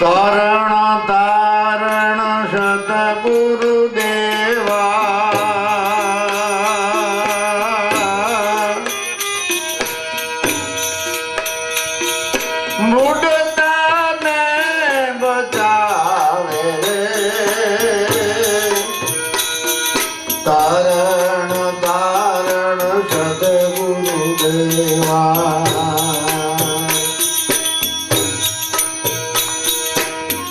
તરણ તારણ સતગુરુ દેવા મૂઢતાને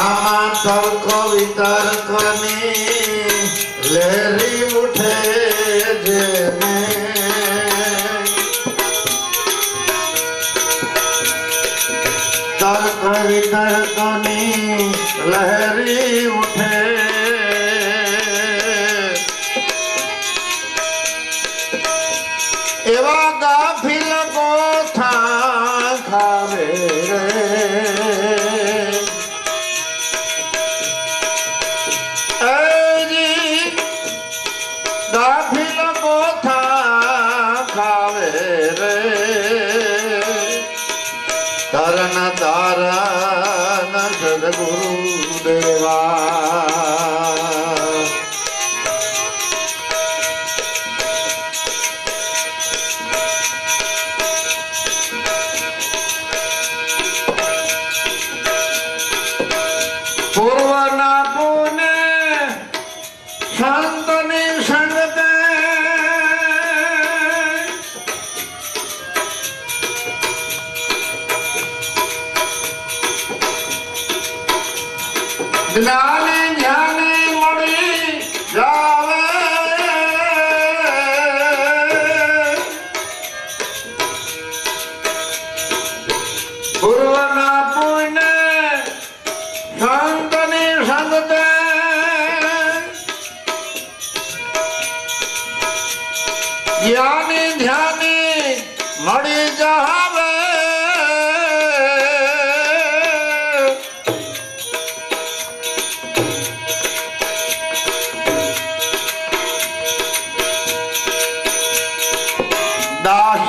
আমার তর্ক বিতর্ক নেই Denied.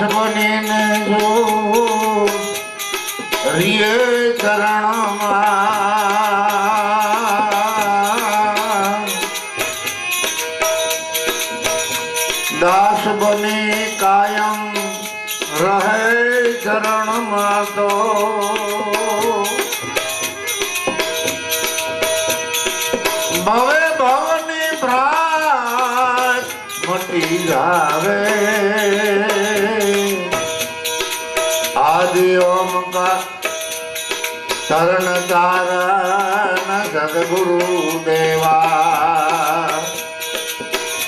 બનીને જો રિય ચરણમાં. દાસ બની કાયમ રહે ચરણમાં તો. ભવે ભવની ભ્રાત મટી જાવે. આદિ ઓમકાર શરણ તારણ જગગુરુ દેવા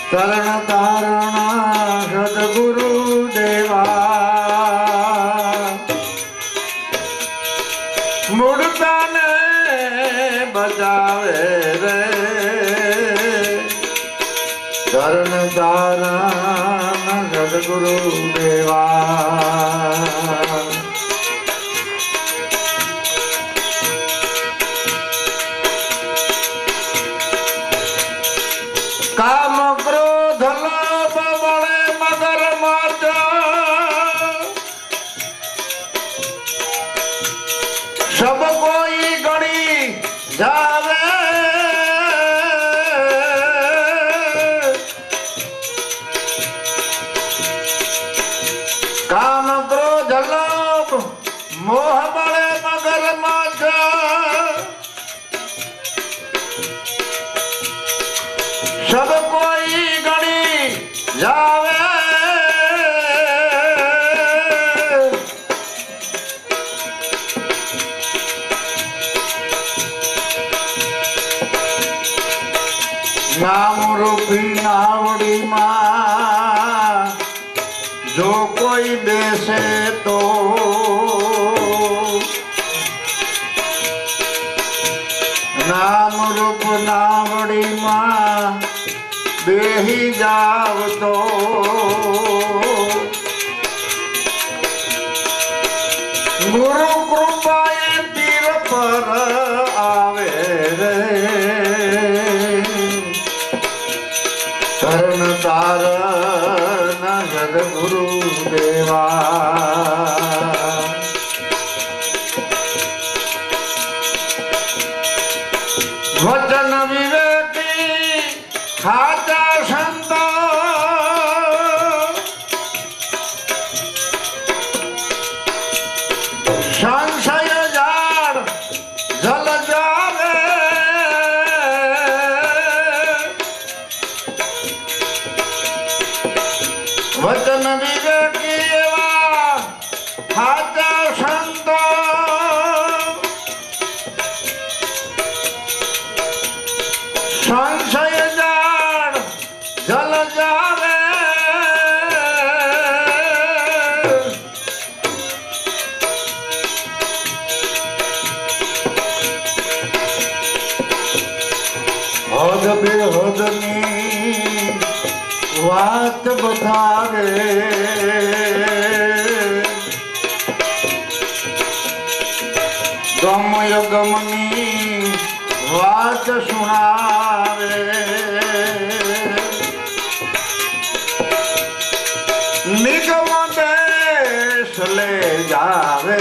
શરણ તારણ સદગુરુ દેવા મૂળતાને બજાવે રે શરણ તારણ સદગુરુ દેવા যাবে কানদ্র জলব মোহ বড়ে মগর মাঝ সব কই গণি যা નાવડીમાં જો કોઈ બેસે તો નામ રૂપ નાવડીમાં બેહી જાવ તો. Вот так. સંશય જાળ જલ જાવે હદ બે હદની વાત બતાવે ગમય ગમની વાત સુણાવે નિગમ દેશ લે જાવે.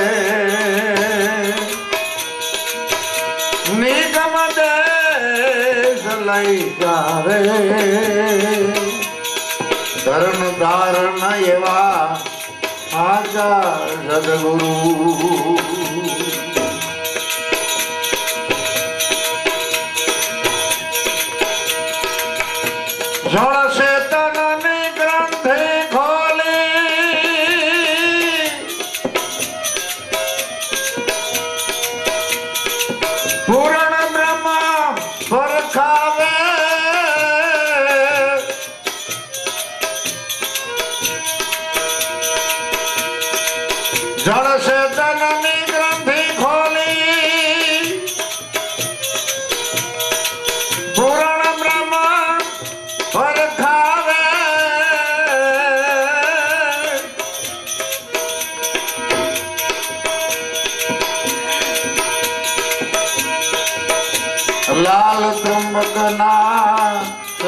નિગમ દેશ લઈ જાવે. ધર્મ ધારણ એવા આજા સદગુરુ.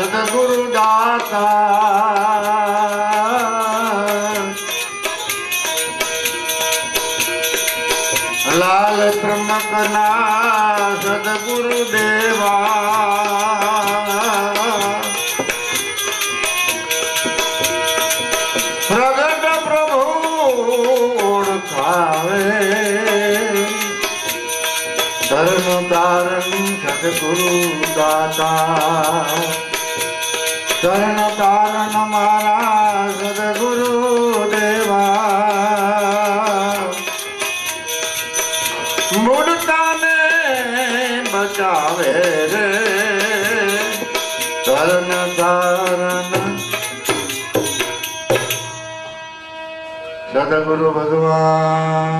સદગુરુ દાતા. લાલ ત્રંબક ના સદગુરુ દેવા. પ્રગટ પ્રભુ ઓળખાવે. ધર્મ તારણ સદગુરુ દાતા. ચરણ તારણ મારા સદગુરુ દેવા. મૂળતાને બચાવે રે. ચરણ તારણ. સદગુરુ ભગવાન.